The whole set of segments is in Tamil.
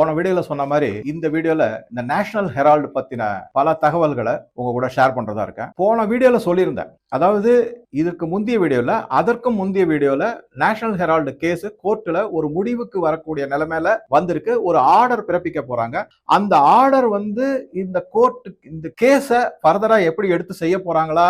போன வீடியோல சொன்ன மாதிரி இந்த வீடியோல இந்த நேஷனல் ஹெரால்டு பத்தின பல தகவல்களை உங்க கூட ஷேர் பண்றதா இருக்கேன். போன வீடியோல சொல்லியிருந்தேன். அதாவது இதுக்கு முந்தைய வீடியோல அதற்கும் முந்தைய வீடியோல நேஷனல் ஹெரால்டு கேஸ் கோர்ட்ல ஒரு முடிவுக்கு வரக்கூடிய நிலைமையில வந்திருக்கு. ஒரு ஆர்டர் பிறப்பிக்க போறாங்க. அந்த ஆர்டர் வந்து இந்த கோர்ட் இந்த கேஸை ஃபர்தரா எப்படி எடுத்து செய்ய போறாங்களா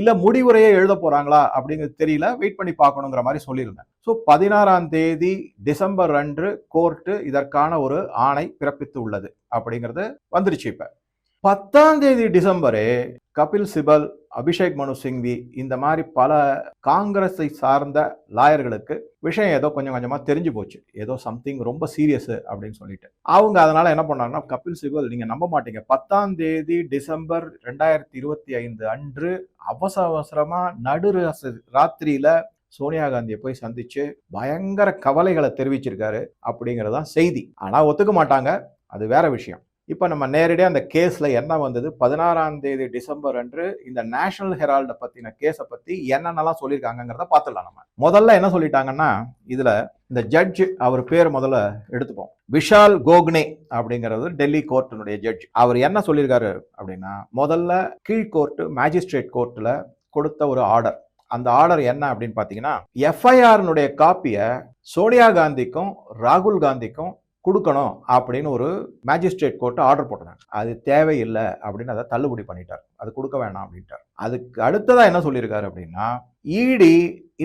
இல்ல முடிவுரையை எழுத போறாங்களா அப்படிங்கிறது தெரியல. வெயிட் பண்ணி பார்க்கணுங்கிற மாதிரி சொல்லியிருந்தேன். ஸோ பதினாறாம் தேதி டிசம்பர் அன்று கோர்ட்டு இதற்கான ஒரு ஆணை பிறப்பித்து உள்ளது அப்படிங்கிறது வந்துருச்சு இப்ப. பத்தாம் தேதி டிசம்பரே கபில் சிபல் அபிஷேக் மனு சிங்வி இந்த மாதிரி பல காங்கிரஸை சார்ந்த லாயர்களுக்கு விஷயம் ஏதோ கொஞ்சம் கொஞ்சமாக தெரிஞ்சு போச்சு. ஏதோ சம்திங் ரொம்ப சீரியஸ் அப்படின்னு சொல்லிட்டு. அவங்க அதனால என்ன பண்ணாங்கன்னா கபில் சிபல் நீங்கள் நம்ப மாட்டீங்க. பத்தாம் தேதி டிசம்பர் ரெண்டாயிரத்தி இருபத்தி ஐந்து அன்று அவசர அவசரமாக நடு ராத்திரியில சோனியா காந்தியை போய் சந்திச்சு பயங்கர கவலைகளை தெரிவிச்சிருக்காரு அப்படிங்கிறதான் செய்தி. ஆனால் ஒத்துக்க மாட்டாங்க. அது வேற விஷயம். இப்போ நம்ம நேரடியாக அந்த கேஸில் என்ன வந்தது? பதினாறாம் தேதி டிசம்பர் அன்று இந்த நேஷனல் ஹெரால்டை பற்றின கேஸை பற்றி என்னென்னலாம் சொல்லியிருக்காங்கிறத பார்த்துடலாம் நம்ம. முதல்ல என்ன சொல்லிட்டாங்கன்னா இதில் இந்த ஜட்ஜ் அவர் பேர் முதல்ல எடுத்துப்போம். விஷால் கோக்னே அப்படிங்கிறது டெல்லி கோர்ட்டினுடைய ஜட்ஜ். அவர் என்ன சொல்லியிருக்காரு அப்படின்னா முதல்ல கீழ் கோர்ட்டு மேஜிஸ்ட்ரேட் கோர்ட்டில் கொடுத்த ஒரு ஆர்டர். அந்த ஆர்டர் என்ன அப்படின்னு பார்த்தீங்கன்னா எஃப்ஐஆர்னுடைய காப்பியை சோனியா காந்திக்கும் ராகுல் காந்திக்கும் கொடுக்கணும் அப்படின்னு ஒரு மேஜிஸ்ட்ரேட் கோர்ட்டு ஆர்டர் போட்டாங்க அது தேவையில்லை அப்படின்னு அதை தள்ளுபடி பண்ணிட்டார். அது கொடுக்க வேணாம் அப்படின்ட்டார். அதுக்கு அடுத்ததாக என்ன சொல்லியிருக்காரு அப்படின்னா இடி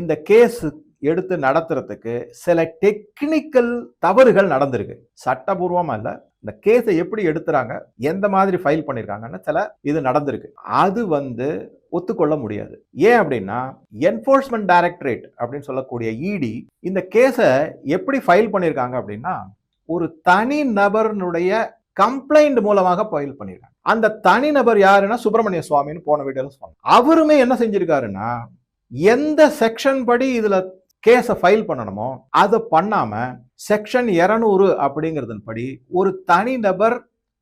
இந்த கேஸ் எடுத்து நடத்துறதுக்கு சில டெக்னிக்கல் தவறுகள் நடந்திருக்கு. சட்டபூர்வமாக இல்லை. இந்த கேஸை எப்படி எடுத்துறாங்க எந்த மாதிரி ஃபைல் பண்ணியிருக்காங்கன்னு சில இது நடந்திருக்கு. அது வந்து ஒத்துக்கொள்ள முடியாது. ஏன் அப்படின்னா என்ஃபோர்ஸ்மெண்ட் டைரக்டரேட் அப்படின்னு சொல்லக்கூடிய இடி இந்த கேஸை எப்படி ஃபைல் பண்ணியிருக்காங்க அப்படின்னா ஒரு தனி நபர்னுடைய கம்ப்ளைண்ட் மூலமாக ஃபைல் பண்ணியிருக்காங்க அந்த தனி நபர் யாருன்னா சுப்பிரமணிய சுவாமின்னு போன வீடியோல சொன்னாங்க. அவருமே என்ன செஞ்சிருக்காருன்னா எந்த செக்ஷன் படி இதுல கேஸை ஃபைல் பண்ணணுமோ அதை பண்ணாம செக்ஷன் இருநூறு அப்படிங்கிறதன் படி ஒரு தனி நபர்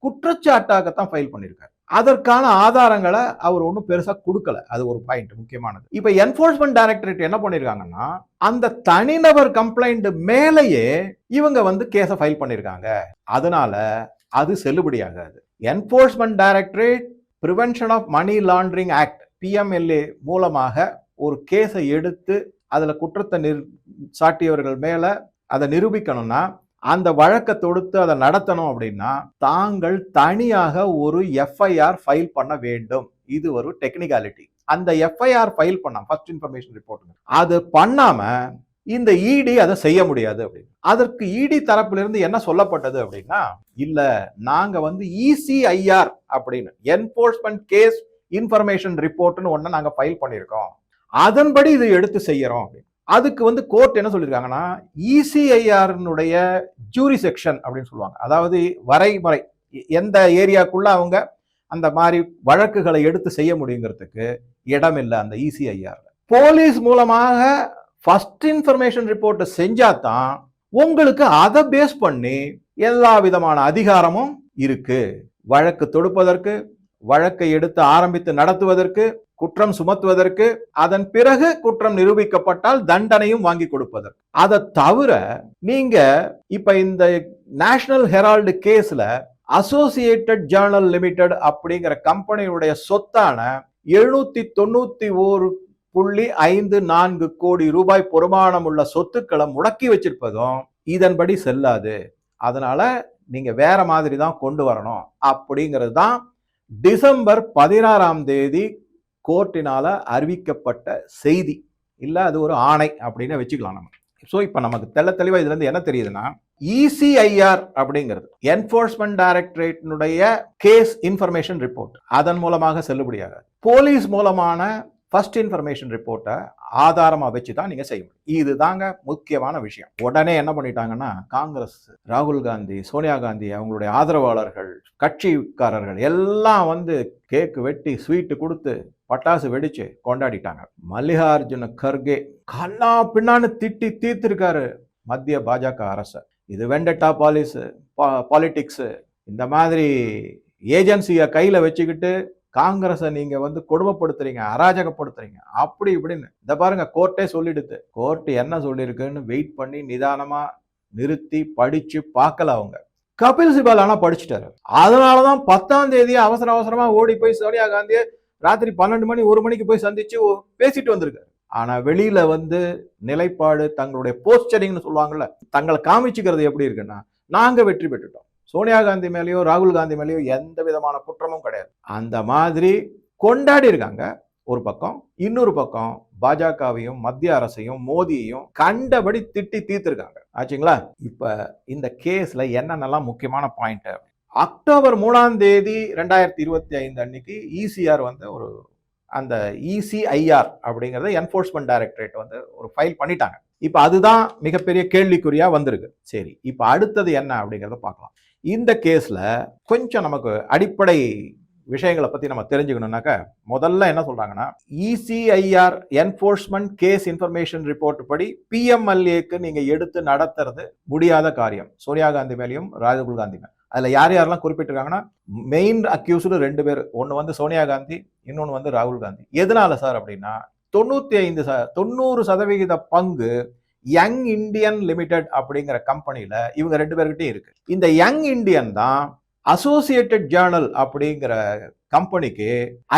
குற்றச்சாட்டாகத்தான் ஃபைல் பண்ணியிருக்காரு அதற்கான ஆதாரங்களை அவர் ஒன்றும் பெருசாக கொடுக்கல. அது ஒரு பாயிண்ட் முக்கியமானது. இப்போ என்ஃபோர்ஸ்மெண்ட் டைரக்டரேட் என்ன பண்ணியிருக்காங்கன்னா அந்த தனிநபர் கம்ப்ளைண்ட் மேலேயே இவங்க வந்து கேஸை ஃபைல் பண்ணியிருக்காங்க அதனால அது செல்லுபடியாகாது enforcement directorate prevention of money laundering act PMLA மூலமாக ஒரு கேஸை எடுத்து அதில் குற்றத்தை நிர் சாட்டியவர்கள் மேலே அதை நிரூபிக்கணும்னா அந்த வழக்கை தொடுத்து அதை நடத்தணும் அப்படின்னா தாங்கள் தனியாக ஒரு எஃப்ஐஆர் ஃபைல் பண்ண வேண்டும். இது ஒரு டெக்னிக்காலிட்டி அந்த எஃப்ஐஆர் ஃபைல் பண்ண ஃபர்ஸ்ட் இன்ஃபர்மேஷன் ரிப்போர்ட் அது பண்ணாம இந்த இடி அதை செய்ய முடியாது அப்படின்னு. அதற்கு இடி தரப்பிலிருந்து என்ன சொல்லப்பட்டது அப்படின்னா இல்ல நாங்க வந்து இசிஐஆர் அப்படின்னு என்போர்ஸ்மெண்ட் கேஸ் இன்ஃபர்மேஷன் ரிப்போர்ட்னு ஒன்னு நாங்க ஃபைல் பண்ணியிருக்கோம். அதன்படி இது எடுத்து செய்யறோம் அப்படின்னு. அதுக்கு வந்து கோர்ட் என்ன சொல்லியிருக்காங்கன்னா இசிஐஆர்னுடைய ஜூரி செக்ஷன் அப்படின்னு சொல்லுவாங்க. அதாவது வரைமுறை எந்த ஏரியாக்குள்ள அவங்க அந்த மாதிரி வழக்குகளை எடுத்து செய்ய முடியுங்கிறதுக்கு இடம் இல்லை அந்த இசிஐஆர் போலீஸ் மூலமாக ஃபர்ஸ்ட் இன்ஃபர்மேஷன் ரிப்போர்ட்டை செஞ்சா தான் உங்களுக்கு அதை பேஸ் பண்ணி எல்லா விதமான அதிகாரமும் இருக்கு. வழக்கு தொடுப்பதற்கு வழக்கை எடுத்து ஆரம்பித்து நடத்துவதற்கு குற்றம் சுமத்துவதற்கு அதன் பிறகு குற்றம் நிரூபிக்கப்பட்டால் தண்டனையும் வாங்கி கொடுப்பதற்கு. அதை தவிர நீங்க இப்ப இந்த நேஷனல் ஹெரால்டு கேஸ்ல அசோசியேட்டட் ஜேர்னல் லிமிடெட் அப்படிங்கிற கம்பெனியுடைய சொத்தான எழுநூத்தி தொண்ணூத்தி ஓரு புள்ளி ஐந்து நான்கு கோடி ரூபாய் பொறுமானம் உள்ள சொத்துக்களை முடக்கி வச்சிருப்பதும் இதன்படி செல்லாது. அதனால நீங்க வேற மாதிரி தான் கொண்டு வரணும். அப்படிங்கிறது தான் டிசம்பர் பதினாறாம் தேதி கோர்ட்டினால் அறிவிக்கப்பட்ட செய்தி இல்லை அது ஒரு ஆணை அப்படின்னு வச்சுக்கலாம் நம்ம. ஸோ இப்போ நமக்கு தெள்ள தெளிவாக இதுலேருந்து என்ன தெரியுதுன்னா இசிஐஆர் அப்படிங்கிறது என்போர்ஸ்மெண்ட் டைரக்டரேட்டினுடைய கேஸ் இன்ஃபர்மேஷன் ரிப்போர்ட் அதன் மூலமாக செல்லுபடியாகாது. போலீஸ் மூலமான ஃபர்ஸ்ட் இன்ஃபர்மேஷன் ரிப்போர்ட்டை ஆதாரமாக வச்சு தான் நீங்கள் செய்ய முடியும். இதுதாங்க முக்கியமான விஷயம். உடனே என்ன பண்ணிட்டாங்கன்னா காங்கிரஸ் ராகுல் காந்தி சோனியா காந்தி அவங்களுடைய ஆதரவாளர்கள் கட்சிக்காரர்கள் எல்லாம் வந்து கேக்கு வெட்டி ஸ்வீட்டு கொடுத்து பட்டாசு வெடிச்சு கொண்டாடிட்டாங்க. மல்லிகார்ஜுன கர்கே கண்ணா பின்னான்னு திட்டி தீர்த்திருக்காரு மத்திய பாஜக அரசை இது வெண்டட்டா பாலிஸ் பாலிட்டிக்ஸு இந்த மாதிரி ஏஜென்சியை கையில் வச்சுக்கிட்டு காங்கிரஸை நீங்க வந்து கொடுமைப்படுத்துறீங்க அராஜகப்படுத்துறீங்க. அப்படி இப்படின்னு. இந்த பாருங்க கோர்ட்டே சொல்லிடுது. கோர்ட் என்ன சொல்லியிருக்குன்னு வெயிட் பண்ணி நிதானமா நிறுத்தி படிச்சு பார்க்கல அவங்க. கபில் சிபால் ஆனா படிச்சுட்டாரு. அதனாலதான் பத்தாம் தேதி அவசர அவசரமா ஓடி போய் சோனியா காந்தியை ராத்திரி பன்னெண்டு மணி ஒரு மணிக்கு போய் சந்திச்சு பேசிட்டு வந்திருக்காரு. ஆனா வெளியில வந்து நிலைப்பாடு தங்களுடைய போஸ்டரிங்னு சொல்லுவாங்கல்ல தங்களை காமிச்சுக்கிறது எப்படி இருக்குன்னா நாங்க வெற்றி பெற்றுட்டோம். சோனியா காந்தி மேலேயோ ராகுல் காந்தி மேலேயோ எந்த விதமான குற்றமும் கிடையாது. அந்த மாதிரி கொண்டாடி இருக்காங்க. ஒரு பக்கம் இன்னொரு பக்கம் பாஜகவையும் மத்திய அரசையும் மோதியையும் கண்டபடி திட்டி தீர்த்திருக்காங்க. ஆச்சுங்களா? இப்போ இந்த கேஸில் என்னென்னலாம் முக்கியமான பாயிண்ட் அக்டோபர் மூணாம் தேதி ரெண்டாயிரத்தி இருபத்தி ஐந்து அன்னைக்கு இசிஆர் வந்து ஒரு அந்த இசிஐஆர் அப்படிங்கிறத என்ஃபோர்ஸ்மெண்ட் டைரக்டரேட் வந்து ஒரு ஃபைல் பண்ணிட்டாங்க. இப்போ அதுதான் மிகப்பெரிய கேள்விக்குறியாக வந்திருக்கு. சரி இப்போ அடுத்தது என்ன அப்படிங்கிறத பார்க்கலாம். இந்த கேஸில் கொஞ்சம் நமக்கு அடிப்படை விஷயங்களை பற்றி நம்ம தெரிஞ்சுக்கணும்னாக்க முதல்ல என்ன சொல்கிறாங்கன்னா ECIR enforcement case information report படி பிஎம்எல்ஏக்கு நீங்கள் எடுத்து நடத்துறது முடியாத காரியம். சோனியா காந்தி மேலேயும் ராகுல் காந்தி மேலே. அதில் யார் யாரெல்லாம் குறிப்பிட்டிருக்காங்கன்னா மெயின் அக்யூஸ்டு ரெண்டு பேர். ஒன்று வந்து சோனியா காந்தி இன்னொன்று வந்து ராகுல் காந்தி. எதனால சார் அப்படின்னா தொண்ணூற்றி ஐந்து ச தொண்ணூறு சதவிகித பங்கு யங் இண்டியன் லிமிடெட் அப்படிங்கிற கம்பெனியில இவங்க ரெண்டு பேர்கிட்டயும் இருக்கு. இந்த யங் இண்டியன் தான் அசோசியேட்டட் ஜேர்னல் அப்படிங்கிற கம்பெனிக்கு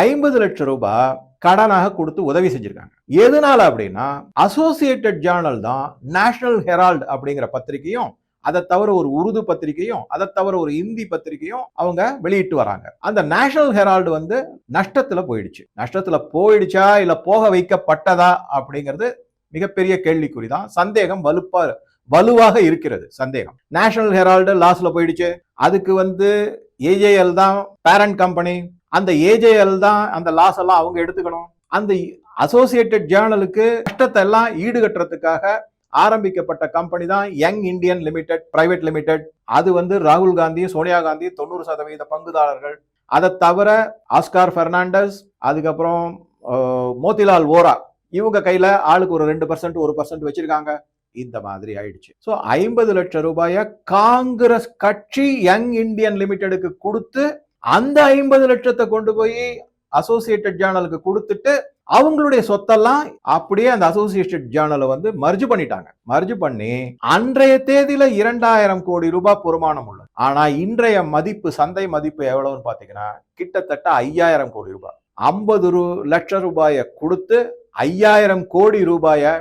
ஐம்பது லட்சம் ரூபாய் கடனாக கொடுத்து உதவி செஞ்சிருக்காங்க. எதனால அப்படின்னா அசோசியேட்டட் ஜேர்னல் தான் நேஷனல் ஹெரால்டு அப்படிங்கிற பத்திரிகையும் அதை தவிர ஒரு உருது பத்திரிகையும் அதை தவிர ஒரு இந்தி பத்திரிகையும் அவங்க வெளியிட்டு வராங்க. அந்த நேஷனல் ஹெரால்டு வந்து நஷ்டத்துல போயிடுச்சு. நஷ்டத்துல போயிடுச்சா இல்ல போக வைக்கப்பட்டதா அப்படிங்கிறது மிகப்பெரிய கேள்விக்குறி தான் சந்தேகம் வலுப்பா வலுவாக இருக்கிறது சந்தேகம். நேஷனல் ஹெரால்டு லாஸ்ல போயிடுச்சு. அதுக்கு வந்து ஏஜேஎல் தான் பேரண்ட் கம்பெனி அந்த ஏஜேஎல் தான் அந்த லாஸ் எல்லாம் அவங்க எடுத்துக்கணும். அந்த அசோசியேட்டட் ஜேர்னலுக்கு கஷ்டத்தை எல்லாம் ஈடுகட்டுறதுக்காக ஆரம்பிக்கப்பட்ட கம்பெனி தான் young Indian limited private limited அது வந்து ராகுல் காந்தி சோனியா காந்தி தொண்ணூறு சதவீத பங்குதாரர்கள். அதை தவிர ஆஸ்கார் பெர்னாண்டஸ் அதுக்கப்புறம் மோதிலால் ஓரா இவங்க கையில ஆளுக்கு ஒரு ரெண்டு பர்சன்ட் ஒரு பர்சன்ட் வச்சிருக்காங்க. இந்த மாதிரி ஆயிடுச்சு. ஸோ ஐம்பது லட்சம் ரூபாய காங்கிரஸ் கட்சி யங் இந்தியன் லிமிடெடுக்கு கொடுத்து அந்த ஐம்பது லட்சத்தை கொண்டு போய் அசோசியேட்டட் ஜேர்னலுக்கு கொடுத்துட்டு அவங்களுடைய சொத்தெல்லாம் அப்படியே அந்த அசோசியேட்டட் ஜேர்னலை வந்து மர்ஜு பண்ணிட்டாங்க. மர்ஜு பண்ணி அன்றைய தேதியில இரண்டாயிரம் கோடி ரூபாய் பொறுமானம் உள்ளது. ஆனா இன்றைய மதிப்பு சந்தை மதிப்பு எவ்வளவுன்னு பாத்தீங்கன்னா கிட்டத்தட்ட ஐயாயிரம் கோடி ரூபாய். ஐம்பது ரூ லட்சம் ரூபாயை கொடுத்து ஐயாயிரம் கோடி ரூபாயை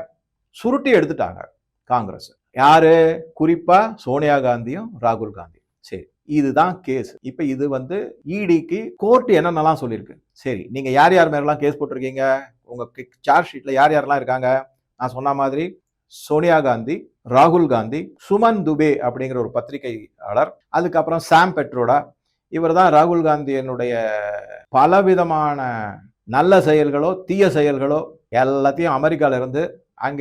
சுருட்டி எடுத்துட்டாங்க காங்கிரஸ். யாரு? குறிப்பா சோனியா காந்தியும் ராகுல் காந்தியும். சரி இதுதான் கேஸ். இப்ப இது வந்து இடிக்கு கோர்ட் என்னென்னலாம் சொல்லியிருக்கு? சரி நீங்க யார் யார் மேலாம் கேஸ் போட்டிருக்கீங்க? உங்க சார்ஜ் ஷீட்ல யார் யாரெல்லாம் இருக்காங்க? நான் சொன்ன மாதிரி சோனியா காந்தி ராகுல் காந்தி சுமன் துபே அப்படிங்கிற ஒரு பத்திரிகையாளர் அதுக்கப்புறம் சாம் பெட்ரோடா. இவர் தான் ராகுல் காந்தியினுடைய பலவிதமான நல்ல செயல்களோ தீய செயல்களோ எல்லாத்தையும் அமெரிக்காவிலேருந்து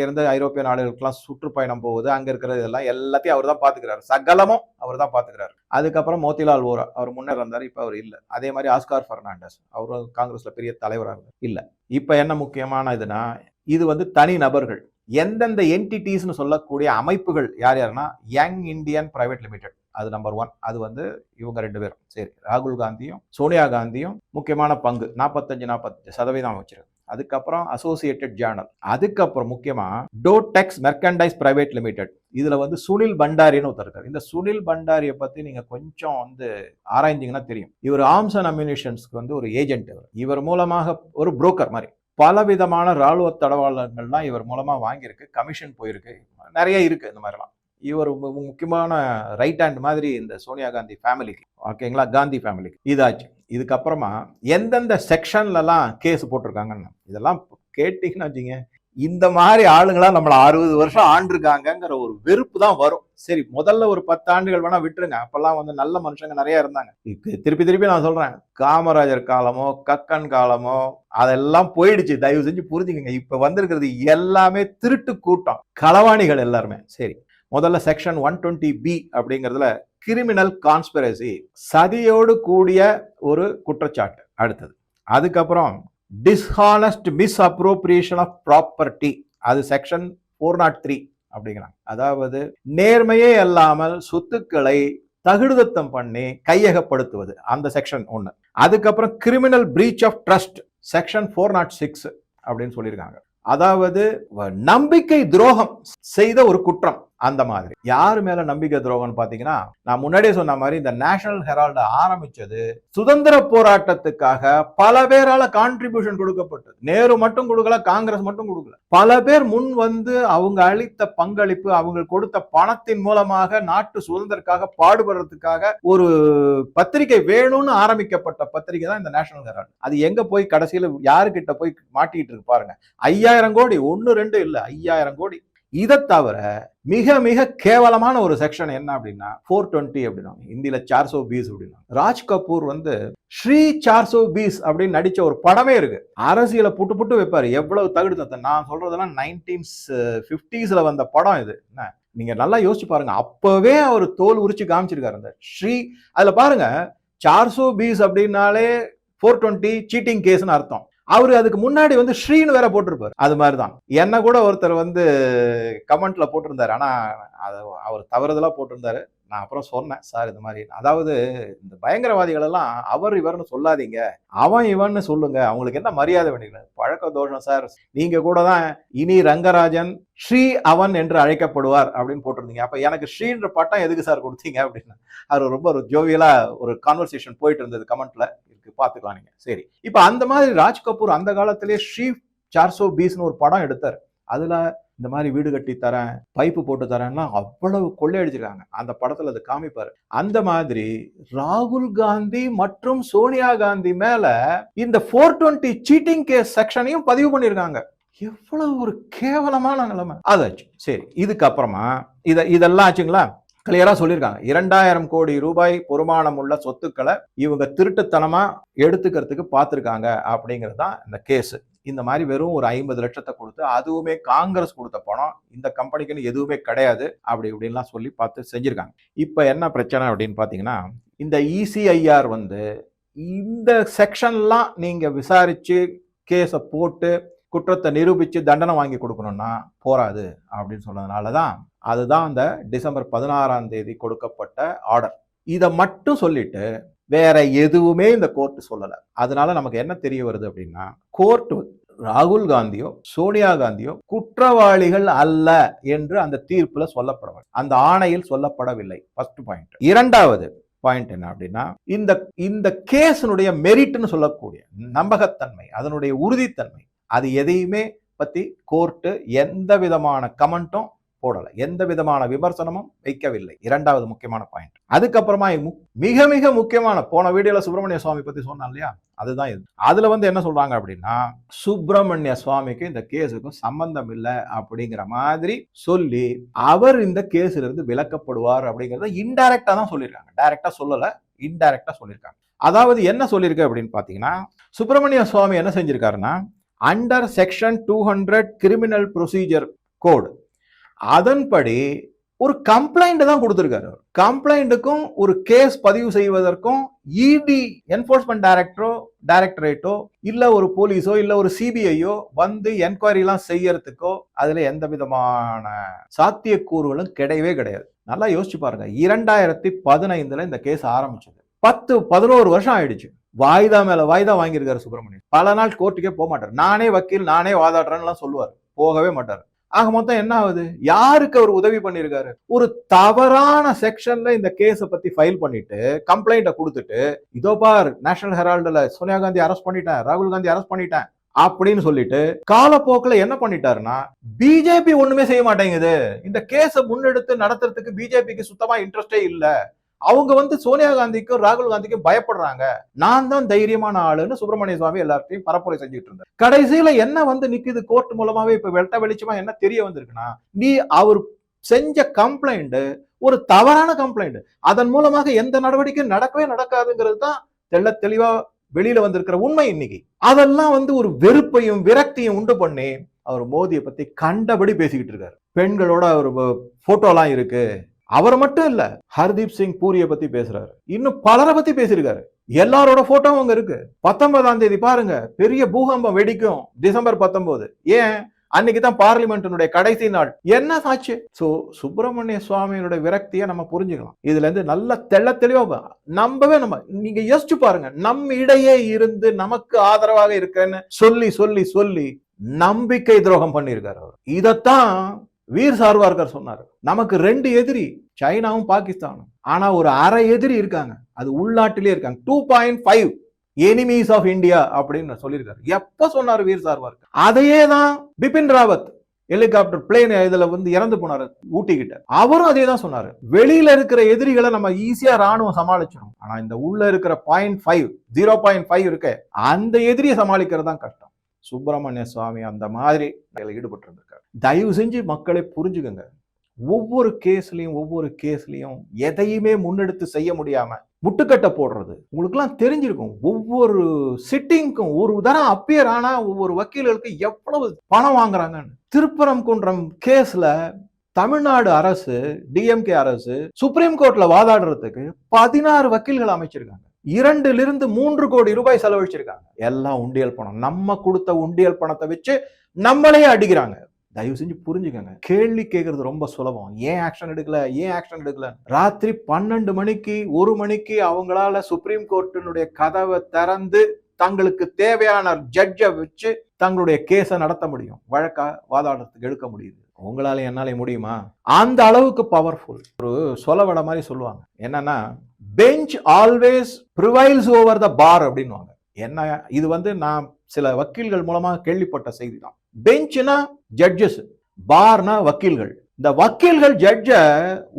இருந்து ஐரோப்பிய நாடுகளுக்கெல்லாம் சுற்றுப்பயணம் போகுது. அங்கே இருக்கிறது இதெல்லாம் எல்லாத்தையும் அவர் தான் பார்த்துக்கிறாரு சகலமும் அவர் தான் பார்த்துக்கிறாரு அதுக்கப்புறம் மோதிலால் ஓரா அவர் முன்னர் இருந்தார் இப்போ அவர் இல்லை. அதே மாதிரி ஆஸ்கார் பெர்னாண்டஸ் அவரும் காங்கிரஸில் பெரிய தலைவராக இருந்தார். இல்லை. இப்போ என்ன முக்கியமான இதுனா இது வந்து தனி நபர்கள். எந்தெந்த என்டிட்டிஸ்னு சொல்லக்கூடிய அமைப்புகள் யார் யாருன்னா யங் இந்தியன் பிரைவேட் லிமிடெட் அது நம்பர் ஒன் அது வந்து இவங்க ரெண்டு பேரும். சரி ராகுல் காந்தியும் சோனியா காந்தியும் முக்கியமான பங்கு. நாற்பத்தஞ்சு நாற்பத்தஞ்சு சதவீதம் வச்சிருக்கு அதுக்கப்புறம் அசோசியேட்டட் ஜேர்னல் அதுக்கப்புறம் முக்கியமாக டோடெக்ஸ் மெர்கண்டைஸ் பிரைவேட் லிமிடெட் இதில் வந்து சுனில் பண்டாரின்னு ஒருத்தர் இருக்கார். இந்த சுனில் பண்டாரியை பற்றி நீங்கள் கொஞ்சம் வந்து ஆராய்ந்தீங்கன்னா தெரியும். இவர் ஆர்ம்ஸ் அண்ட் அம்யூனிஷன்ஸ்க்கு வந்து ஒரு ஏஜென்ட் இவர். இவர் மூலமாக ஒரு புரோக்கர் மாதிரி. பலவிதமான ராணுவ தடவாளங்கள்லாம் இவர் மூலமாக வாங்கியிருக்கு. கமிஷன் போயிருக்கு. நிறைய இருக்குது இந்த மாதிரிலாம். இவர் முக்கியமான ரைட் ஹேண்ட் மாதிரி இந்த சோனியா காந்தி ஃபேமிலிக்கு ஓகேங்களா? காந்தி ஃபேமிலிக்கு இதாச்சு. இதுக்கப்புறமா எந்தெந்த செக்ஷன்லலாம் கேஸ் போட்டிருக்காங்கன்னு. இதெல்லாம் கேட்டிங்கன்னு வச்சுங்க இந்த மாதிரி ஆளுங்களாம் நம்மளை அறுபது வருஷம் ஆண்டிருக்காங்கங்கிற ஒரு வெறுப்பு தான் வரும். சரி முதல்ல ஒரு பத்து ஆண்டுகள் வேணா விட்டுருங்க. அப்பெல்லாம் வந்து நல்ல மனுஷங்க நிறைய இருந்தாங்க. திருப்பி திருப்பி நான் சொல்றேன். காமராஜர் காலமோ கக்கன் காலமோ அதெல்லாம் போயிடுச்சு. தயவு செஞ்சு புரிஞ்சுக்கங்க. இப்ப வந்திருக்கிறது எல்லாமே திருட்டு கூட்டம். களவாணிகள் எல்லாருமே. சரி முதல்ல செக்ஷன் ஒன் டுவெண்ட்டி பி அப்படிங்கிறதுல கிரிமினல் கான்ஸ்பிரசி சதியோடு கூடிய ஒரு குற்றச்சாட்டு அடுத்தது. அதுக்கப்புறம் dishonest misappropriation of property அது செக்ஷன் ஃபோர் நாட் த்ரீ அப்படிங்கிறாங்க. அதாவது நேர்மையே அல்லாமல் சொத்துக்களை தகுடுதத்தம் பண்ணி கையகப்படுத்துவது அந்த செக்ஷன் ஒன்று அதுக்கப்புறம் criminal breach of trust section four nought six அப்படின்னு சொல்லியிருக்காங்க. அதாவது நம்பிக்கை துரோகம் செய்த ஒரு குற்றம் அந்த மாதிரி. யாரு மேல நம்பிக்கை துரோகம்னு பாத்தீங்கன்னா நான் முன்னாடியே சொன்ன மாதிரி இந்த நேஷனல் ஹெரால்டு ஆரம்பிச்சது சுதந்திர போராட்டத்துக்காக பல பேரால கான்ட்ரிபியூஷன் கொடுக்கப்பட்டது. நேரு மட்டும் கொடுக்கல காங்கிரஸ் மட்டும் கொடுக்கல. பல பேர் முன் வந்து அவங்க அளித்த பங்களிப்பு அவங்க கொடுத்த பணத்தின் மூலமாக நாட்டு சுதந்திரக்காக பாடுபடுறதுக்காக ஒரு பத்திரிகை வேணும்னு ஆரம்பிக்கப்பட்ட பத்திரிகை தான் இந்த நேஷனல் ஹெரால்டு அது எங்க போய் கடைசியில யாருக்கிட்ட போய் மாட்டிக்கிட்டு இருக்கு பாருங்க. ஐயாயிரம் கோடி ஒன்னு ரெண்டு இல்லை ஐயாயிரம் கோடி. இதை தவிர மிக மிக கேவலமான ஒரு செக்ஷன் என்ன அப்படின்னா ஃபோர் டுவெண்ட்டி அப்படின்னா ஹிந்தியில சார்சோ பீஸ் அப்படின்னா ராஜ் கபூர் வந்து ஸ்ரீ சார்சோ பீஸ் அப்படின்னு நடித்த ஒரு படமே இருக்கு. அரசியலை புட்டு புட்டு வைப்பார். எவ்வளவு தகுடு தத்தை. நான் சொல்றதெல்லாம் நைன்டீன்ஸ் ஃபிஃப்டிஸில் வந்த படம் இது. என்ன? நீங்க நல்லா யோசிச்சு பாருங்க. அப்பவே அவர் தோல் உரிச்சு காமிச்சிருக்காரு அந்த ஸ்ரீ. அதில் பாருங்க சார்சோ பீஸ் அப்படின்னாலே ஃபோர் டுவெண்ட்டி சீட்டிங் கேஸ்னு அர்த்தம். அவர் அதுக்கு முன்னாடி வந்து ஸ்ரீன்னு வேற போட்டிருப்பாரு. அது மாதிரி தான் என்ன கூட ஒருத்தர் வந்து கமெண்ட்ல போட்டிருந்தாரு. ஆனா அது அவர் தவறுதலா போட்டிருந்தாரு. நான் அப்புறம் சொன்னேன் சார் இந்த மாதிரி அதாவது இந்த பயங்கரவாதிகள் எல்லாம் அவர் இவர்னு சொல்லாதீங்க அவன் இவன்னு சொல்லுங்க அவங்களுக்கு என்ன மரியாதை வேண்டியது பழக்க தோஷம் சார். நீங்க கூட தான் இனி ரங்கராஜன் ஸ்ரீ அவன் என்று அழைக்கப்படுவார் அப்படின்னு போட்டிருந்தீங்க. அப்போ எனக்கு ஸ்ரீன்ற பட்டம் எதுக்கு சார் கொடுத்தீங்க அப்படின்னு. அவர் ரொம்ப ஒரு ஜோவியலா ஒரு கான்வர்சேஷன் போயிட்டு இருந்தது கமெண்ட்ல இருக்கு பார்த்துக்கலாம் நீங்க. சரி. இப்போ அந்த மாதிரி ராஜ் கபூர் அந்த காலத்திலே ஸ்ரீ சார்சோ பீஸ்னு ஒரு படம் எடுத்தார். அதில் இந்த மாதிரி வீடு கட்டி தரேன் பைப்பு போட்டு தரேன்னா அவ்வளவு கொள்ளையடிச்சிருக்காங்க. அந்த படத்தில் அது காமிப்பார். அந்த மாதிரி ராகுல் காந்தி மற்றும் சோனியா காந்தி மேலே இந்த ஃபோர் டுவெண்ட்டி சீட்டிங் கேஸ் செக்ஷனையும் பதிவு பண்ணியிருக்காங்க எவ்வளவு ஒரு கேவலமான நிலைமை. அதாச்சு சரி இதுக்கப்புறமா இதை இதெல்லாம் ஆச்சுங்களா? கிளியரா சொல்லியிருக்காங்க. இரண்டாயிரம் கோடி ரூபாய் பொறுமானம் உள்ள சொத்துக்களை இவங்க திருட்டுத்தனமா எடுத்துக்கிறதுக்கு பார்த்துருக்காங்க அப்படிங்கிறது தான் இந்த கேஸு இந்த மாதிரி வெறும் ஒரு ஐம்பது லட்சத்தை கொடுத்து அதுவுமே காங்கிரஸ் கொடுத்த பணம் இந்த கம்பெனிக்குன்னு எதுவுமே கிடையாது அப்படி இப்படின்லாம் சொல்லி பார்த்து செஞ்சுருக்காங்க. இப்போ என்ன பிரச்சனை அப்படின்னு பார்த்தீங்கன்னா இந்த இசிஐஆர் வந்து இந்த செக்ஷன்லாம் நீங்கள் விசாரித்து கேஸை போட்டு குற்றத்தை நிரூபித்து தண்டனை வாங்கி கொடுக்கணும்னா போராது அப்படின்னு சொன்னதுனால தான் அதுதான் அந்த டிசம்பர் பதினாறாம் தேதி கொடுக்கப்பட்ட ஆர்டர். இதை மட்டும் சொல்லிட்டு வேற எதுவுமே இந்த கோர்ட் சொல்லலை. அதனால நமக்கு என்ன தெரிய வருது அப்படின்னா கோர்ட் ராகுல் காந்தியோ சோனியா காந்தியோ குற்றவாளிகள் அல்ல என்று அந்த தீர்ப்புல சொல்லப்படவில்லை. அந்த ஆணையில் சொல்லப்படவில்லை. ஃபர்ஸ்ட் பாயிண்ட் இரண்டாவது பாயிண்ட் என்ன அப்படின்னா இந்த இந்த கேஸினுடைய மெரிட்னு சொல்லக்கூடிய நம்பகத்தன்மை அதனுடைய உறுதித்தன்மை அது எதையுமே பத்தி கோர்ட்டு எந்த விதமான கமெண்ட்டும் போடலை. எந்த விதமான விமர்சனமும் வைக்கவில்லை. இரண்டாவது முக்கியமான பாயிண்ட் அதுக்கப்புறமா மிக மிக முக்கியமான போன வீடியோல சுப்பிரமணிய சுவாமி பத்தி சொன்னேன் இல்லையா அதுதான் இது. அதுல வந்து என்ன சொல்றாங்க அப்படின்னா சுப்பிரமணிய சுவாமிக்கு இந்த கேஸுக்கும் சம்பந்தம் இல்லை அப்படிங்கிற மாதிரி சொல்லி அவர் இந்த கேஸ்ல இருந்து விலக்கப்படுவார் அப்படிங்கறத இன்டைரக்டா தான் சொல்லியிருக்காங்க. டைரக்டா சொல்லல இன்டைரக்டா சொல்லியிருக்காங்க. அதாவது என்ன சொல்லியிருக்கு அப்படின்னு பாத்தீங்கன்னா சுப்பிரமணிய சுவாமி என்ன செஞ்சிருக்காருன்னா under section two hundred criminal procedure code அதன்படி ஒரு கம்ப்ளைண்ட் தான் கொடுத்துருக்காரு கம்ப்ளைண்ட்டுக்கும் ஒரு கேஸ் பதிவு செய்வதற்கும் இடி என்போர்ஸ்மெண்ட் டைரக்டரோ டைரக்டரேட்டோ இல்ல ஒரு போலீஸோ இல்ல ஒரு சிபிஐயோ வந்து என்கொயரிலாம் செய்யறதுக்கோ அதுல எந்த விதமான சாத்தியக்கூறுகளும் கிடையவே கிடையாது. நல்லா யோசிச்சு பாருங்க. இரண்டாயிரத்தி பதினைந்துல இந்த கேஸ் ஆரம்பிச்சது. பத்து பதினோரு வருஷம் ஆயிடுச்சு. வாய்தா மேல வாய்தா வாங்கியிருக்காரு சுப்பிரமணியன். பல நாள் கோர்ட்டுக்கே போக மாட்டார். நானே வக்கீல் நானே வாதாடுறேன்னு சொல்லுவார். போகவே மாட்டார். ஆக மொத்தம் என்ன ஆகுது? யாருக்கு அவர் உதவி பண்ணியிருக்காரு ஒரு தவறான செக்ஷன்ல இந்த கேஸை பத்தி ஃபைல் பண்ணிட்டு கம்ப்ளைண்ட்டை கொடுத்துட்டு இதோ பார் நேஷனல் ஹெரால்டுல சோனியா காந்தி அரெஸ்ட் பண்ணிட்டேன் ராகுல் காந்தி அரெஸ்ட் பண்ணிட்டேன் அப்படின்னு சொல்லிட்டு காலப்போக்கில் என்ன பண்ணிட்டாருன்னா பிஜேபி ஒண்ணுமே செய்ய மாட்டேங்குது. இந்த கேஸை முன்னெடுத்து நடத்துறதுக்கு பிஜேபிக்கு சுத்தமா இன்ட்ரெஸ்டே இல்லை. அவங்க வந்து சோனியா காந்திக்கும் ராகுல் காந்திக்கும் பயப்படுறாங்க. நான் தான் தைரியமான ஆளுன்னு சுப்பிரமணிய சுவாமி எல்லாத்தையும் பரப்புரை செஞ்சுட்டு இருந்தார். கடைசியில என்ன வந்து நிக்குது கோர்ட் மூலமாவே இப்ப வெட்ட வெளிச்சமா என்ன தெரிய வந்திருக்குன்னா நீ அவர் செஞ்ச கம்ப்ளைண்ட் ஒரு தவறான கம்ப்ளைண்ட் அதன் மூலமாக எந்த நடவடிக்கையும் நடக்கவே நடக்காதுங்கிறது தான் தெள்ள தெளிவா வெளியில வந்திருக்கிற உண்மை இன்னைக்கு. அதெல்லாம் வந்து ஒரு வெறுப்பையும் விரக்தியும் உண்டு பண்ணி அவர் மோதியை பத்தி கண்டபடி பேசிக்கிட்டு இருக்காரு. பெண்களோட ஒரு போட்டோலாம் இருக்கு. அவர் மட்டும் இல்ல ஹர்தீப் சிங் பூரியை பத்தி பேசுறாரு. இன்னும் பலரை பத்தி பேசியிருக்காரு. எல்லாரோட போட்டோவும் அங்க இருக்கு. பத்தொன்பதாம் தேதி பாருங்க பெரிய பூகம்பம் வெடிக்கும் டிசம்பர் பத்தொன்பது. ஏன்? அன்னைக்கு தான் பார்லிமெண்ட்டினுடைய கடைசி நாள். என்ன சாட்சி? சோ சுப்பிரமணிய சுவாமியினுடைய விரக்தியை நம்ம புரிஞ்சுக்கலாம். இதுல இருந்து நல்ல தெள்ள தெளிவா நம்பவே நம்ம நீங்க யோசிச்சு பாருங்க. நம்ம இடையே இருந்து நமக்கு ஆதரவாக இருக்கேன்னு சொல்லி சொல்லி சொல்லி நம்பிக்கை துரோகம் பண்ணியிருக்காரு அவர். இதைத்தான் வீர் சார்வார்கர் சொன்னார். நமக்கு ரெண்டு எதிரி சைனாவும் பாகிஸ்தானும். ஆனா ஒரு அரை எதிரி இருக்காங்க. அது உள்நாட்டிலே இருக்காங்க. Two point five enemies of India அப்படின்னு சொல்லியிருக்காரு. எப்ப சொன்னார் வீர் சார்வார்கர்? அதையே தான் பிபின் ராவத் ஹெலிகாப்டர் பிளேன் இதுல வந்து இறந்து போனாரு ஊட்டிக்கிட்ட. அவரும் அதே தான் சொன்னாரு. வெளியில இருக்கிற எதிரிகளை நம்ம ஈஸியா ராணுவம் சமாளிச்சிடும் ஆனா இந்த உள்ள இருக்கிற point five zero point five இருக்க அந்த எதிரியை சமாளிக்கிறது தான் கஷ்டம். சுப்பிரமணிய சுவாமி அந்த மாதிரி இதுல தயவு செஞ்சு மக்களை புரிஞ்சுக்கங்க. ஒவ்வொரு கேஸ்லயும் ஒவ்வொரு கேஸ்லயும் எதையுமே முன்னெடுத்து செய்ய முடியாம முட்டுக்கட்டை போடுறது. உங்களுக்குலாம் தெரிஞ்சிருக்கும். ஒவ்வொரு சிட்டிங்க்கும் ஒரு தரம் அப்பியர் ஆனா ஒவ்வொரு வக்கீல்களுக்கு எவ்வளவு பணம் வாங்குறாங்கன்னு. திருப்பரங்குன்றம் கேஸ்ல தமிழ்நாடு அரசு டிஎம்கே அரசு சுப்ரீம் கோர்ட்ல வாதாடுறதுக்கு பதினாறு வக்கீல்கள் அமைச்சிருக்காங்க. இரண்டிலிருந்து மூன்று கோடி ரூபாய் செலவழிச்சிருக்காங்க. எல்லாம் உண்டியல் பணம். நம்ம கொடுத்த உண்டியல் பணத்தை வச்சு நம்மளே அடிக்கிறாங்க. தயவு செஞ்சு புரிஞ்சுக்கோங்க. கேள்வி கேட்கறது ரொம்ப சுலபம். ஏன் ஆக்ஷன் எடுக்கல? ஏன் ஆக்ஷன் எடுக்கல? ராத்திரி பன்னெண்டு மணிக்கு ஒரு மணிக்கு அவங்களால சுப்ரீம் கோர்ட்டினுடைய கதவை திறந்து தங்களுக்கு தேவையான ஜட்ஜை வச்சு தங்களுடைய கேஸை நடத்த முடியும். வழக்கா வாதாடுறதுக்கு எடுக்க முடியுது. உங்களால என்னால் முடியுமா? அந்த அளவுக்கு பவர்ஃபுல் ஒரு சொலவட மாதிரி சொல்லுவாங்க. என்னன்னா bench always prevails over the bar அப்படின்வாங்க என்ன இது வந்து நான் சில வக்கீல்கள் மூலமாக கேள்விப்பட்ட செய்தி தான் பெஞ்ச்னா ஜட்ஜஸ் பார்னா வக்கீல்கள். இந்த வக்கீல்கள் ஜட்ஜை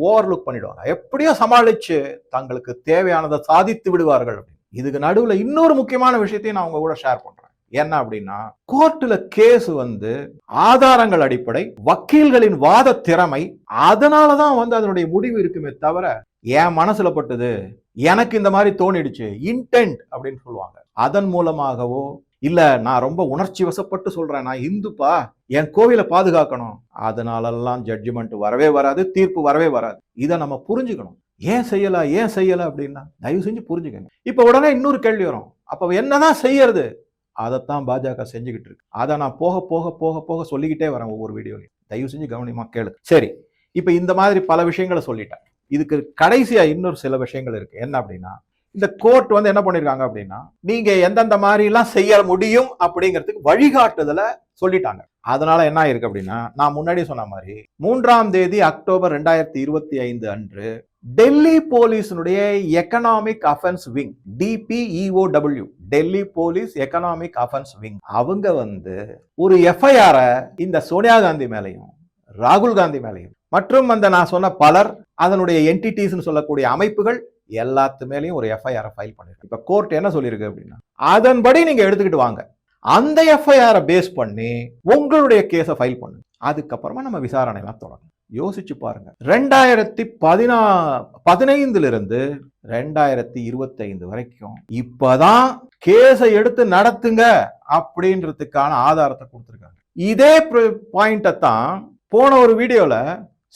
ஓவர்லுக் பண்ணிடுவாங்க. எப்படியோ சமாளித்து தங்களுக்கு தேவையானதை சாதித்து விடுவார்கள் அப்படின்னு. இதுக்கு நடுவில் இன்னொரு முக்கியமான விஷயத்தையும் நான் உங்க கூட ஷேர் பண்ணுறேன் என்ன அப்படின்னா கோர்ட்டில் கேஸ் வந்து ஆதாரங்கள் அடிப்படை வக்கீல்களின் வாத திறமை அதனாலதான் வந்து அதனுடைய முடிவு இருக்குமே தவிர என் மனசுல பட்டது எனக்கு இந்த மாதிரி தோணிடுச்சு இன்டென்ட் அப்படின்னு சொல்லுவாங்க. அதன் மூலமாகவோ இல்ல நான் ரொம்ப உணர்ச்சி வசப்பட்டு சொல்றேன் நான் இந்துப்பா என் கோவிலை பாதுகாக்கணும். அதனாலெல்லாம் ஜட்ஜ்மெண்ட் வரவே வராது தீர்ப்பு வரவே வராது. இதை நம்ம புரிஞ்சுக்கணும். ஏன் செய்யல ஏன் செய்யலை அப்படின்னா தயவு செஞ்சு புரிஞ்சுக்கங்க. இப்போ உடனே இன்னொரு கேள்வி வரும். அப்போ என்னதான் செய்யறது? அதைத்தான் பாஜக செஞ்சுக்கிட்டு இருக்கு. அதை நான் போக போக போக போக சொல்லிக்கிட்டே வரேன் ஒவ்வொரு வீடியோலையும். தயவு செஞ்சு கவனமா கேளு. சரி இப்போ இந்த மாதிரி பல விஷயங்களை சொல்லிட்டேன். இதுக்கு கடைசியாக இன்னொரு சில விஷயங்கள் இருக்குது என்ன அப்படின்னா இந்த கோர்ட் வந்து என்ன பண்ணிருக்காங்க அப்படின்னா நீங்க எந்தெந்த மாதிரிலாம் செய்ய முடியும் அப்படிங்கிறதுக்கு வழிகாட்டுதலை சொல்லிட்டாங்க. அதனால என்ன ஆயிருக்கு அப்படின்னா நான் முன்னாடி சொன்ன மாதிரி மூன்றாம் தேதி அக்டோபர் ரெண்டாயிரத்தி இருபத்தி ஐந்து அன்று Delhi போலீஸினுடைய economic offence wing DPEO W Delhi police economic offence wing அவங்க வந்து ஒரு எஃப்ஐஆரை இந்த சோனியா காந்தி மேலையும் ராகுல் காந்தி மேலையும் மற்றும் அந்த நான் சொன்ன பலர் அதனுடைய என்டிட்டிஸ்னு சொல்லக்கூடிய அமைப்புகள் எல்லாத்து மேலேயும் ஒரு எஃப்ஐஆர் ஃபைல் பண்ணிருக்கு இப்ப கோர்ட் என்ன சொல்லியிருக்கு அப்படின்னா அதன்படி நீங்க எடுத்துக்கிட்டு வாங்க. அந்த எஃப்ஐஆரை பேஸ் பண்ணி உங்களுடைய கேஸை ஃபைல் பண்ணுங்க அதுக்கப்புறமா நம்ம விசாரணை எல்லாம் தொடங்கும் யோசிச்சு பாருங்க. ரெண்டாயிரத்தி பதினா பதினைந்துல இருந்து ரெண்டாயிரத்தி இருபத்தி ஐந்து வரைக்கும் இப்பதான் கேஸை எடுத்து நடத்துங்க அப்படின்றதுக்கான ஆதாரத்தை கொடுத்துருக்காங்க. இதே பாயிண்ட்டை தான் போன ஒரு வீடியோவில்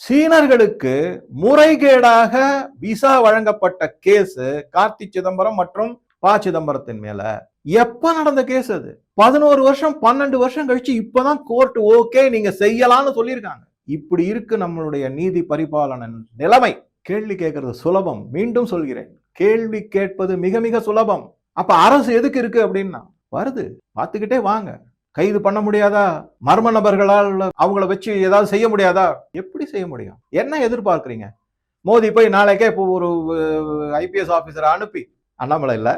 சீனர்களுக்கு முறைகேடாக விசா வழங்கப்பட்ட கேஸ் கார்த்தி சிதம்பரம் மற்றும் ப சிதம்பரத்தின் மேல. எப்ப நடந்த கேஸ் அது? பதினோரு வருஷம் பன்னெண்டு வருஷம் கழிச்சு இப்பதான் கோர்ட் ஓகே நீங்க செய்யலாம்னு சொல்லியிருக்காங்க. இப்படி இருக்கு நம்மளுடைய நீதி பரிபாலன நிலைமை. கேள்வி கேட்கறது சுலபம் மீண்டும் சொல்கிறேன். கேள்வி கேட்பது மிக மிக சுலபம். அப்ப அரசு எதுக்கு இருக்கு அப்படின்னா வருது. பார்த்துக்கிட்டே வாங்க. கைது பண்ண முடியாதா? மர்ம நபர்களால் அவங்கள வச்சு ஏதாவது செய்ய முடியாதா? எப்படி செய்ய முடியும்? என்ன எதிர்பார்க்குறீங்க? மோதி போய் நாளைக்கே இப்போ ஒரு ஐபிஎஸ் ஆஃபீஸரை அனுப்பி. அண்ணாமலை இல்லை.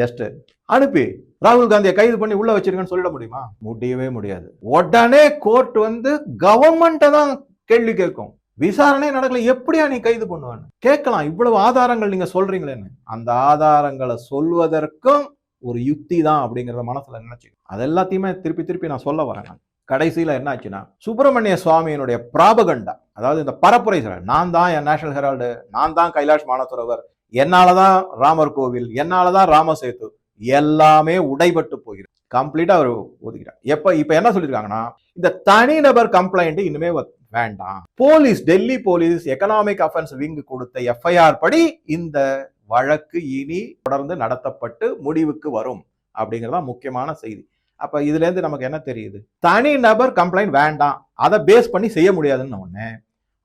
ஜஸ்ட்டு அனுப்பி. ராகுல் காந்தியை கைது பண்ணி உள்ளே வச்சிருக்கேன்னு சொல்லிட முடியுமா? முடியவே முடியாது. உடனே கோர்ட் வந்து கவர்மெண்ட்டை தான் கேள்வி கேட்கும். விசாரணை நடக்கல. எப்படியா நீ கைது பண்ணுவான்னு? கேட்கலாம். இவ்வளவு ஆதாரங்கள் நீங்க சொல்றீங்களேன்னு. அந்த ஆதாரங்களை சொல்வதற்கும் ஒரு யுக்தி தான் அப்படிங்கிறத மனசில் நினைச்சு. அது எல்லாத்தையுமே திருப்பி திருப்பி நான் சொல்ல வரேன் கடைசியில் என்ன ஆச்சுன்னா சுப்பிரமணிய சுவாமியினுடைய பிராபகண்டா அதாவது இந்த பரப்புரை சொல்றேன் நான் தான் என் நேஷனல் ஹெரால்டு நான் தான் கைலாஷ் மானசுரவர் என்னால தான் ராமர் கோவில் என்னாலதான் ராமசேது எல்லாமே உடைபட்டு போகிறது. கம்ப்ளீட்டாக அவர் ஒதுக்கிறார் எப்போ இப்போ என்ன சொல்லியிருக்காங்கன்னா இந்த தனிநபர் கம்ப்ளைண்ட் இனிமே வ- வேண்டாம். Police Delhi police economic offence wing கொடுத்த எஃப்ஐஆர் படி இந்த வழக்கு இனி தொடர்ந்து நடத்தப்பட்டு முடிவுக்கு வரும் அப்படிங்கிறது தான் முக்கியமான செய்தி. அப்ப இதுல இருந்து நமக்கு என்ன தெரியுது? தனி நபர் கம்ப்ளைண்ட் வேண்டாம். அதை பேஸ் பண்ணி செய்ய முடியாதுன்னு ஒண்ணு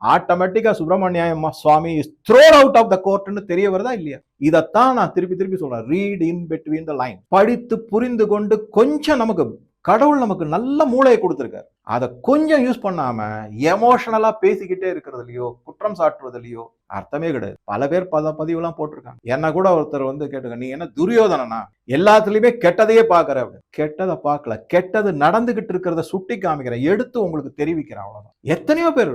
ஆட்டோமேட்டிக்கா Subramanian Swamy is thrown out of the கோர்ட்னு தெரிய வருதா இல்லையா? இதைத்தான் நான் திருப்பி திருப்பி சொல்றேன். Read in between the line படித்து புரிந்து கொண்டு கொஞ்சம் நமக்கு கடவுள் நமக்கு நல்ல மூளையை கொடுத்துருக்காரு. அதை கொஞ்சம் யூஸ் பண்ணாம எமோஷனலா பேசிக்கிட்டே இருக்கிறதுலையோ குற்றம் சாட்டுறதுலையோ அர்த்தமே கிடையாது. பல பேர் பல பதிவுலாம் போட்டிருக்காங்க. என்ன கூட ஒருத்தர் வந்து கேட்டுக்க நீ என்ன துரியோதனா எல்லாத்துலயுமே கெட்டதையே பாக்குற கெட்டதை பார்க்கல. கெட்டது நடந்துகிட்டு இருக்கிறத சுட்டி காமிக்கிறேன் எடுத்து உங்களுக்கு தெரிவிக்கிறேன் அவ்வளவுதான். எத்தனையோ பேர்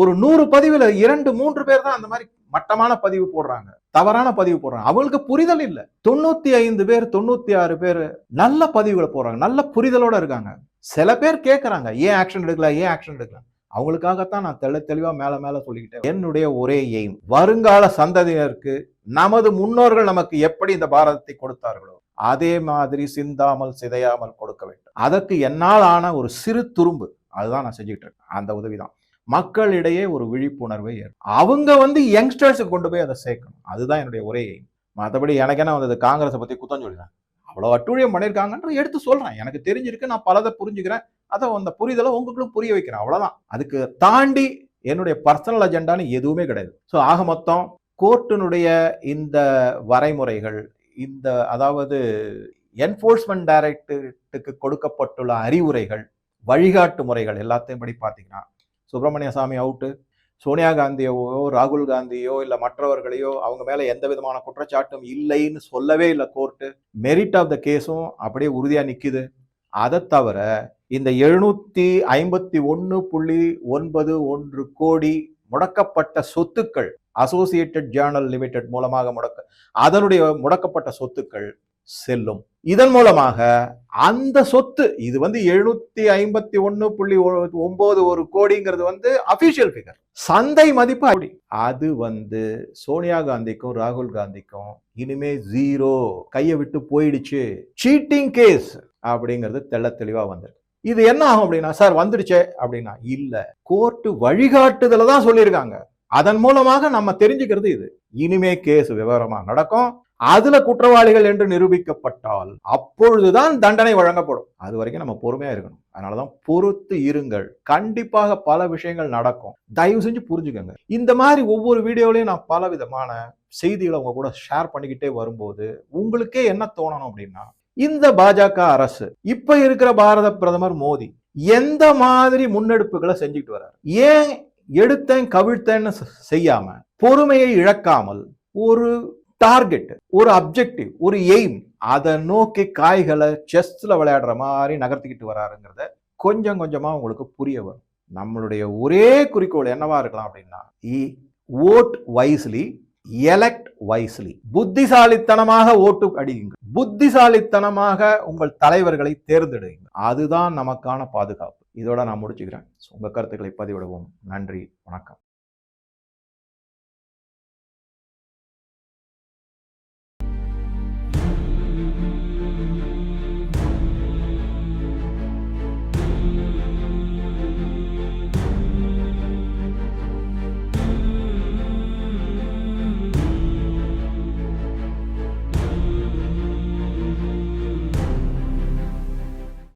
ஒரு நூறு பதிவுல இரண்டு மூன்று பேர் தான் அந்த மாதிரி மட்டமான பதிவு போடுறாங்க. தவறான பதிவு போடுறாங்க. அவங்களுக்கு புரிதல் இல்லை. தொண்ணூத்தி ஐந்து பேர் தொண்ணூத்தி ஆறு பேர் நல்ல பதிவுகளை போடுறாங்க. நல்ல புரிதலோட இருக்காங்க. சில பேர் கேட்கறாங்க ஏன் ஆக்ஷன் எடுக்கல? ஏன் ஆக்ஷன் எடுக்கல? அவங்களுக்காகத்தான் நான் தெளி தெளிவா மேல மேல சொல்லிக்கிட்டேன் என்னுடைய ஒரே எய்ம் வருங்கால சந்ததியினருக்கு நமது முன்னோர்கள் நமக்கு எப்படி இந்த பாரதத்தை கொடுத்தார்களோ அதே மாதிரி சிந்தாமல் சிதையாமல் கொடுக்க வேண்டும். அதற்கு என்னால் ஆன ஒரு சிறு துரும்பு அதுதான் நான் செஞ்சுக்கிட்டு இருக்கேன். அந்த உதவிதான். மக்களிடையே ஒரு விழிப்புணர்வை அவங்க வந்து யங்ஸ்டர்ஸுக்கு கொண்டு போய் அதை சேர்க்கணும். அதுதான் என்னுடைய ஒரே மற்றபடி எனக்கு என்ன வந்தது? காங்கிரஸை பற்றி குத்தம் சொல்லிடுறேன். அவ்வளோ அட்டூழியம் பண்ணியிருக்காங்கன்ற எடுத்து சொல்கிறேன் எனக்கு தெரிஞ்சிருக்கு நான் பலதை புரிஞ்சுக்கிறேன். அதை அந்த புரிதலை உங்களுக்கும் புரிய வைக்கிறேன். அவ்வளோதான் அதுக்கு தாண்டி என்னுடைய பர்சனல் அஜெண்டான்னு எதுவுமே கிடையாது. ஸோ ஆக மொத்தம் கோர்ட்டினுடைய இந்த வரைமுறைகள் இந்த அதாவது என்ஃபோர்ஸ்மெண்ட் டைரக்டருக்கு கொடுக்கப்பட்டுள்ள அறிவுரைகள் வழிகாட்டு முறைகள் எல்லாத்தையும் படி பார்த்தீங்கன்னா சுப்பிரமணிய சாமி அவுட்டு சோனியா காந்தியவோ ராகுல் காந்தியோ இல்லை மற்றவர்களையோ அவங்க மேலே எந்த விதமான குற்றச்சாட்டும் இல்லைன்னு சொல்லவே இல்லை கோர்ட்டு மெரிட் ஆஃப் த கேஸும் அப்படியே உறுதியாக நிற்கிது அதை தவிர இந்த எழுநூற்றி ஐம்பத்தி ஒன்று புள்ளி ஒன்பது ஒன்று கோடி முடக்கப்பட்ட சொத்துக்கள் அசோசியேட்டட் ஜேர்னல் லிமிடெட் மூலமாக முடக்க அதனுடைய முடக்கப்பட்ட சொத்துக்கள் செல்லும். இதன் மூலமாக அந்த சொத்து இது வந்து எழுநூத்தி ஐம்பத்தி ஒன்னு புள்ளி ஒன்பது ஒரு கோடிங்கிறது வந்து அபிஷியல் பிகர் சந்தை மதிப்பு அப்படி. அது வந்து சோனியா காந்திக்கும் ராகுல் காந்திக்கும் இனிமே ஜீரோ கையை விட்டு போயிடுச்சு. சீட்டிங் கேஸ் அப்படிங்கிறது தெள்ள தெளிவா வந்திருக்கு. இது என்ன ஆகும் அப்படின்னா சார் வந்துடுச்சே அப்படின்னா இல்ல. கோர்ட்டு வழிகாட்டுதல தான் சொல்லியிருக்காங்க. அதன் மூலமாக நம்ம தெரிஞ்சுக்கிறது இது. இனிமே கேஸ் விவரமா நடக்கும். அதுல குற்றவாளிகள் என்று நிரூபிக்கப்பட்டால் அப்பொழுதுதான் தண்டனை வழங்கப்படும். அது வரைக்கும் நம்ம பொறுமையா இருக்கணும். அதனாலதான் பொறுத்து இருங்கள். கண்டிப்பாக பல விஷயங்கள் நடக்கும். தயவு செஞ்சு புரிஞ்சுக்கோங்க. இந்த மாதிரி ஒவ்வொரு வீடியோலையும் நான் பல விதமான செய்திகளை உங்க கூட ஷேர் பண்ணிக்கிட்டே வரும்போது உங்களுக்கே என்ன தோணணும் அப்படின்னா இந்த பாஜக அரசு இப்ப இருக்கிற பாரத பிரதமர் மோடி எந்த மாதிரி முன்னெடுப்புகளை செஞ்சுக்கிட்டு வர்றாரு? ஏன் எடுத்தேன் கவிழ்த்தேன்னு செய்யாம பொறுமையை இழக்காமல் ஒரு டார்கெட் ஒரு அப்ஜெக்டிவ் ஒரு எய்ம் அதை நோக்கி காய்களை செஸ்ல விளையாடுற மாதிரி நகர்த்திக்கிட்டு வராருங்கிறத கொஞ்சம் கொஞ்சமா உங்களுக்கு புரிய வரும். நம்மளுடைய ஒரே குறிக்கோள் என்னவா இருக்கலாம் அப்படின்னா ஓட் வைஸ்லி எலெக்ட் வைஸ்லி புத்திசாலித்தனமாக ஓட்டு அடியுங்க புத்திசாலித்தனமாக உங்கள் தலைவர்களை தேர்ந்தெடுங்க அதுதான் நமக்கான பாதுகாப்பு. இதோட நான் முடிச்சுக்கிறேன். உங்க கருத்துக்களை பதிவிடுவோம். நன்றி. வணக்கம்.